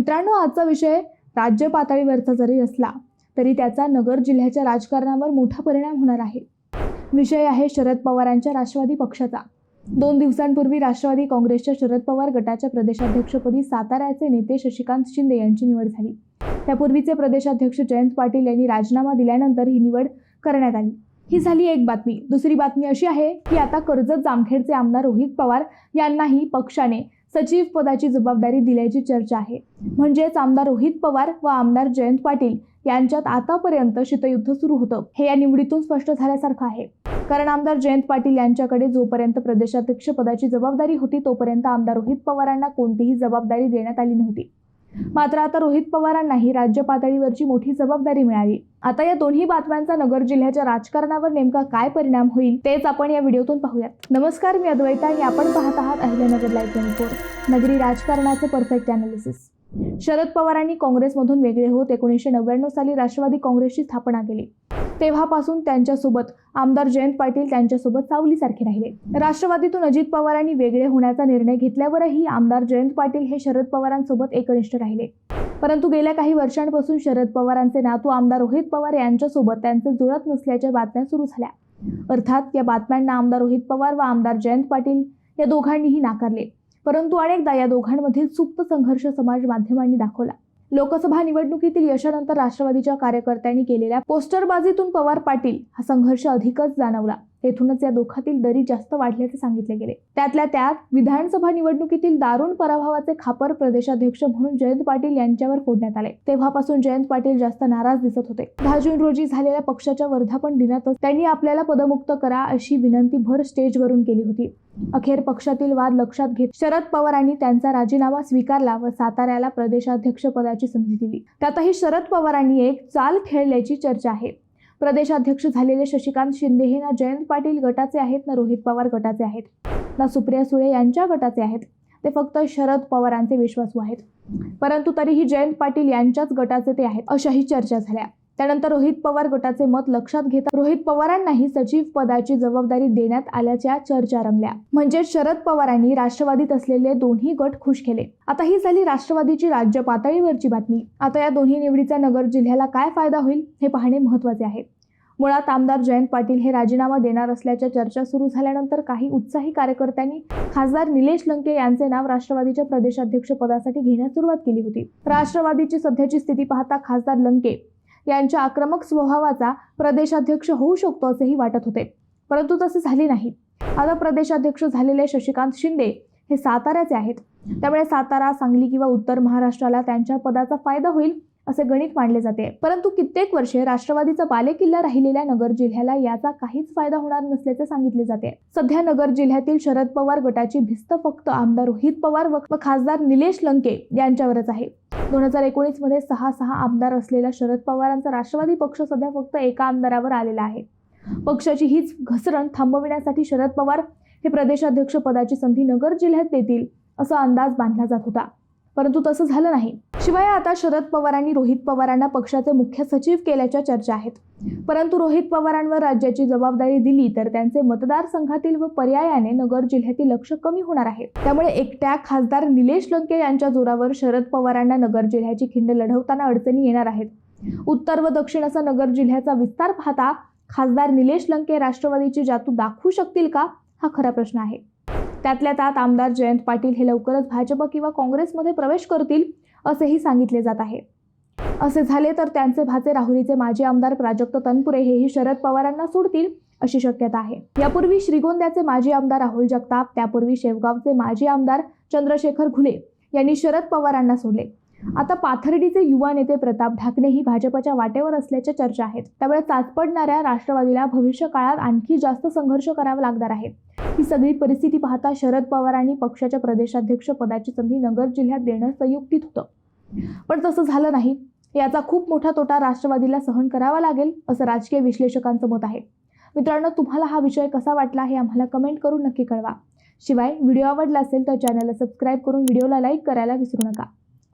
मित्रांनो आजचा विषय राज्य पातळीवरचा जरी असला तरी त्याचा नगर जिल्ह्याच्या राजकारणावर मोठा परिणाम होणार आहे. विषय आहे शरद पवारांच्या राष्ट्रवादी पक्षाचा. दोन दिवसांपूर्वी राष्ट्रवादी काँग्रेसच्या शरद पवार गटाच्या प्रदेशाध्यक्षपदी साताऱ्याचे नेते शशिकांत शिंदे यांची निवड झाली. त्यापूर्वीचे प्रदेशाध्यक्ष जयंत पाटील यांनी राजीनामा दिल्यानंतर ही निवड करण्यात आली. ही झाली एक बातमी. दुसरी बातमी अशी आहे की आता कर्जत जामखेडचे आमदार रोहित पवार यांनाही पक्षाने सचिव पदाची जबाबदारी दिल्याची चर्चा आहे. म्हणजेच आमदार रोहित पवार व आमदार जयंत पाटील यांच्यात आतापर्यंत शीतयुद्ध सुरू होतं. हे या निवडीतून स्पष्ट झाल्यासारखं आहे. कारण आमदार जयंत पाटील यांच्याकडे जोपर्यंत प्रदेशाध्यक्ष पदाची जबाबदारी होती तोपर्यंत आमदार रोहित पवारांना कोणतीही जबाबदारी देण्यात आली नव्हती. मात्र आता रोहित पवारांनाही राज्य पातळीवरची मोठी जबाबदारी मिळाली. आता या दोन्ही बातम्यांचा नगर जिल्ह्याच्या राजकारणावर नेमका काय परिणाम होईल तेच आपण या व्हिडिओतून पाहूयात. नमस्कार मी अद्वैता आणि आपण पाहत आहात अहिल्यानगर लाईव्ह ट्वेंटी फोर नगरी राजकारणाचे परफेक्ट अनालिसिस शरद पवारांनी काँग्रेसमधून वेगळे होत एकोणीसशे नव्याण्णव साली राष्ट्रवादी काँग्रेसची स्थापना केली. तेव्हापासून त्यांच्यासोबत आमदार जयंत पाटील त्यांच्यासोबत सावलीसारखे राहिले. राष्ट्रवादीतून अजित पवारांनी वेगळे होण्याचा निर्णय घेतल्यावरही आमदार जयंत पाटील हे शरद पवारांसोबत एकनिष्ठ राहिले. परंतु गेल्या काही वर्षांपासून शरद पवारांचे नातू आमदार रोहित पवार यांच्यासोबत त्यांचे जुळत नसल्याच्या बातम्या सुरू झाल्या. अर्थात या बातम्यांना आमदार रोहित पवार व आमदार जयंत पाटील या दोघांनीही नाकारले. परंतु अनेकदा या दोघांमधील सुप्त संघर्ष समाज माध्यमांनी दाखवला. लोकसभा निवडणुकीतील यशानंतर राष्ट्रवादीच्या कार्यकर्त्यांनी केलेल्या पोस्टरबाजीतून पवार पाटील हा संघर्ष अधिकच जाणवला. तेथूनच या दोखातील दरी जास्त वाढल्याचे सांगितले गेले. त्यातल्या त्यात विधानसभा निवडणुकीतील दारुण पराभवाचे खापर प्रदेशाध्यक्ष म्हणून जयंत पाटील यांच्यावर फोडण्यात आले. तेव्हापासून जयंत पाटील जास्त नाराज दिसत होते. दहा जून रोजी झालेल्या पक्षाच्या वर्धापन दिनातच त्यांनी आपल्याला पदमुक्त करा अशी विनंती भर स्टेजवरून केली होती. अखेर पक्षातील वाद लक्षात घेत शरद पवारांनी त्यांचा राजीनामा स्वीकारला व साताऱ्याला प्रदेशाध्यक्ष पदाची संधी दिली. त्यातही शरद पवारांनी एक चाल खेळल्याची चर्चा आहे. प्रदेशाध्यक्ष झालेले शशिकांत शिंदे हे ना जयंत पाटील गटाचे आहेत ना रोहित पवार गटाचे आहेत ना सुप्रिया सुळे यांच्या गटाचे आहेत. ते फक्त शरद पवारांचे विश्वासू आहेत. परंतु तरीही जयंत पाटील यांच्याच गटाचे ते आहेत अशाही चर्चा झाल्या. त्यानंतर रोहित पवार गटाचे मत लक्षात घेता रोहित पवारांनाही सचिव पदाची जबाबदारी देण्यात आल्याच्या चर्चा रंगल्या. म्हणजे शरद पवारांनी राष्ट्रवादीत असलेले दोन्ही गट खुश केले. आता ही झाली राष्ट्रवादीची राज्य पातळीवरची बातमी. आता या दोन्ही निवडीचा नगर जिल्ह्याला काय फायदा होईल हे पाहणे महत्त्वाचे आहे. मुळात आमदार जयंत पाटील हे राजीनामा देणार असल्याच्या चर्चा सुरू झाल्यानंतर काही उत्साही कार्यकर्त्यांनी खासदार निलेश लंके यांचे नाव राष्ट्रवादीच्या प्रदेशाध्यक्ष पदासाठी घेण्यास सुरुवात केली होती. राष्ट्रवादीची सध्याची स्थिती पाहता खासदार लंके यांच्या आक्रमक स्वभावाचा प्रदेशाध्यक्ष होऊ शकतो असेही वाटत होते. परंतु तसे झाले नाही. आता प्रदेशाध्यक्ष झालेले शशिकांत शिंदे हे साताऱ्याचे आहेत. त्यामुळे सातारा सांगली किंवा उत्तर महाराष्ट्राला त्यांच्या पदाचा फायदा होईल असे गणित मांडले जाते. परंतु कित्येक वर्षे राष्ट्रवादीचा बालेकिल्ला राहिलेल्या नगर जिल्ह्याला याचा काहीच फायदा होणार नसल्याचे सांगितले जाते. सध्या नगर जिल्ह्यातील शरद पवार गटाची भिस्त फक्त आमदार रोहित पवार व खासदार निलेश लंके यांच्यावरच आहे. दोन हजार एकोणीसमध्ये सहा सहा आमदार असलेला शरद पवारांचा राष्ट्रवादी पक्ष सध्या फक्त एका आमदारावर आलेला आहे. पक्षाची हीच घसरण थांबविण्यासाठी शरद पवार हे प्रदेशाध्यक्ष पदाची संधी नगर जिल्ह्यात देतील असा अंदाज बांधला जात होता. परंतु तसं झालं नाही. शिवाय आता शरद पवारांनी रोहित पवारांना पक्षाचे मुख्य सचिव केल्याच्या चर्चा आहेत. परंतु रोहित पवारांवर राज्याची जबाबदारी दिली तर त्यांचे मतदारसंघातील व पर्यायाने नगर जिल्ह्यातील लक्ष कमी होणार आहे. त्यामुळे एकट्या खासदार निलेश लंके यांच्या जोरावर शरद पवारांना नगर जिल्ह्याची खिंड लढवताना अडचणी येणार आहेत. उत्तर व दक्षिण असा नगर जिल्ह्याचा विस्तार पाहता खासदार निलेश लंके राष्ट्रवादीची जातू दाखवू शकतील का? हा खरा प्रश्न आहे. त्यातल्या त्यात आमदार जयंत पाटील हे लवकरच भाजप किंवा काँग्रेसमध्ये प्रवेश करतील असेही सांगितले जात आहे. असे झाले तर त्यांचे भाचे राहुरीचे माजी आमदार प्राजक्त तनपुरे हेही शरद पवारांना सोडतील अशी शक्यता आहे. यापूर्वी श्रीगोंद्याचे माजी आमदार राहुल जगताप त्यापूर्वी शेवगावचे माजी आमदार चंद्रशेखर घुले यांनी शरद पवारांना सोडले. आता पाथर्डीचे युवा नेते प्रताप ढाकणेही भाजपच्या वाटेवर असल्याच्या चर्चा आहेत. त्यामुळे चाचपडणाऱ्या राष्ट्रवादीला भविष्य काळात आणखी जास्त संघर्ष करावा लागणार आहे. ही सगळी परिस्थिती पाहता शरद पवारांनी पक्षाच्या प्रदेशाध्यक्ष पदाची संधी नगर जिल्ह्यात देणं संयुक्तित होतं. पण तसं झालं नाही. याचा खूप मोठा तोटा राष्ट्रवादीला सहन करावा लागेल असं राजकीय विश्लेषकांचं मत आहे. मित्रांनो तुम्हाला हा विषय कसा वाटला हे आम्हाला कमेंट करून नक्की कळवा. शिवाय व्हिडिओ आवडला असेल तर चॅनलला सबस्क्राईब करून व्हिडिओला लाईक करायला विसरू नका.